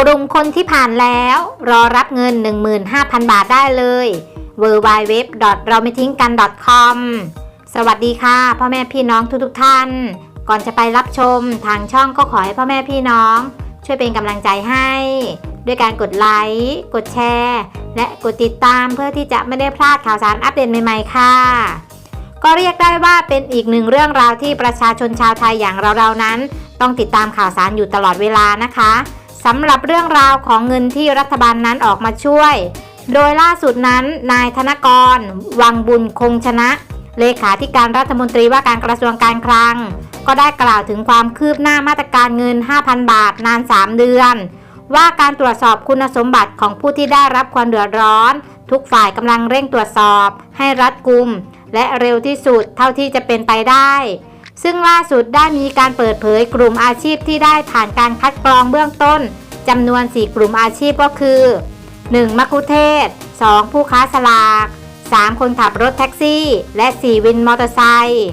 กลุ่มคนที่ผ่านแล้ว รอรับเงิน 15,000 บาทได้เลย w w w เราไม่ทิ้งกัน .com สวัสดีค่ะ พ่อแม่พี่น้องทุกๆทท่าน ก่อนจะไปรับชมทางช่องก็ขอให้พ่อแม่พี่น้อง ช่วยเป็นกำลังใจให้ ด้วยการกดไลค์กดแชร์ และกดติดตามเพื่อที่จะไม่ได้พลาดข่าวสารอัปเดตใหม่ๆค่ะ ก็เรียกได้ว่าเป็นอีกหนึ่งเรื่องราวที่ประชาชนชาวไทยอย่างเราๆนั้น ต้องติดตามข่าวสารอยู่ตลอดเวลานะคะ สำหรับเรื่องราวของเงินที่รัฐบาลนั้นออกมาช่วย โดยล่าสุดนั้น นายธนกร วังบุญคงชนะ เลขาธิการรัฐมนตรีว่าการกระทรวงการคลัง ก็ได้กล่าวถึงความคืบหน้ามาตรการเงิน 5,000 บาทนาน 3 เดือน ว่าการตรวจสอบคุณสมบัติของผู้ที่ได้รับความเดือดร้อน ทุกฝ่ายกำลังเร่งตรวจสอบ ให้รัดกุม และเร็วที่สุดเท่าที่จะเป็นไปได้ ซึ่งล่าสุดได้มีการเปิดเผยกลุ่มอาชีพที่ได้ผ่านการคัดกรองเบื้องต้นจำนวน 4 กลุ่มอาชีพก็คือ 1. มัคคุเทศ 2. ผู้ค้าสลาก 3. คนขับรถแท็กซี่ และ 4 วินมอเตอร์ไซค์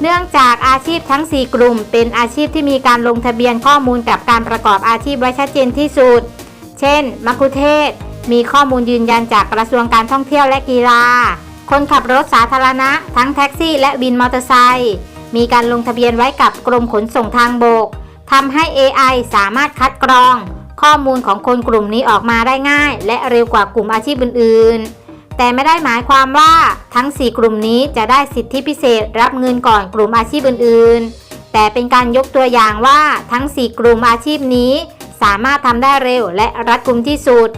เนื่องจากอาชีพทั้ง 4 กลุ่ม เป็นอาชีพที่มีการลงทะเบียนข้อมูลกับการประกอบอาชีพไว้ชัดเจนที่สุด เช่น มัคคุเทศ มีข้อมูลยืนยันจากกระทรวงการท่องเที่ยวและกีฬา คนขับรถสาธารณะ ทั้งแท็กซี่และวินมอเตอร์ไซค์ มีการลงทะเบียนไว้กับกรมขนส่งทางบกทำให้ AI สามารถคัดกรอง ข้อมูลของคนกลุ่มนี้ออกมาได้ง่าย และเร็วกว่ากลุ่มอาชีพอื่น ๆ แต่ไม่ได้หมายความว่าทั้ง 4 กลุ่มนี้จะได้สิทธิพิเศษรับเงินก่อนกลุ่มอาชีพอื่น ๆ แต่เป็นการยกตัวอย่างว่าทั้ง 4 กลุ่มอาชีพนี้ สามารถทำได้เร็วและรัดกุมที่สุด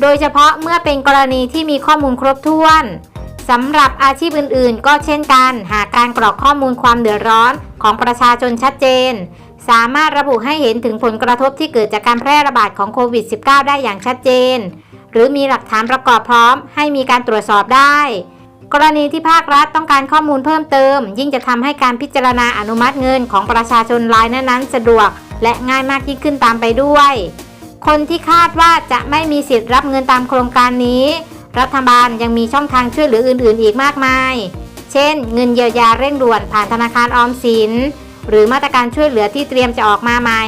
โดยเฉพาะเมื่อเป็นกรณีที่มีข้อมูลครบถ้วน สำหรับอาชีพอื่นๆ ก็เช่นกัน หากการกรอกข้อมูลความเดือดร้อนของประชาชนชัดเจน สามารถระบุให้เห็นถึงผลกระทบที่เกิดจากการแพร่ระบาดของโควิด -19 ได้อย่างชัดเจน หรือมีหลักฐานประกอบพร้อม ให้มีการตรวจสอบได้ กรณีที่ภาครัฐต้องการข้อมูลเพิ่มเติม ยิ่งจะทำให้การพิจารณาอนุมัติเงินของประชาชนรายนั้นๆ สะดวก และง่ายมากยิ่งขึ้นตามไปด้วย คนที่คาดว่าจะไม่มีสิทธิ์รับเงินตามโครงการนี้ รัฐบาลยังมีช่องทางช่วยเหลืออื่นๆ อีกมากมาย เช่น เงินเยียวยาเร่งด่วนผ่านธนาคารออมสิน หรือมาตรการช่วยเหลือที่เตรียมจะออกมาใหม่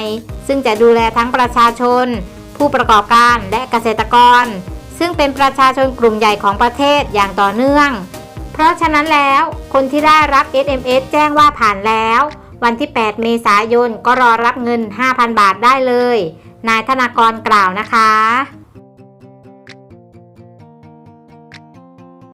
ซึ่งจะดูแลทั้งประชาชน ผู้ประกอบการและเกษตรกร ซึ่งเป็นประชาชนกลุ่มใหญ่ของประเทศอย่างต่อเนื่อง เพราะฉะนั้นแล้วคนที่ได้รับ SMS แจ้งว่าผ่านแล้ว วันที่ 8 เมษายนก็รอรับเงิน 5,000 บาทได้เลย นายธนากรกล่าวนะคะ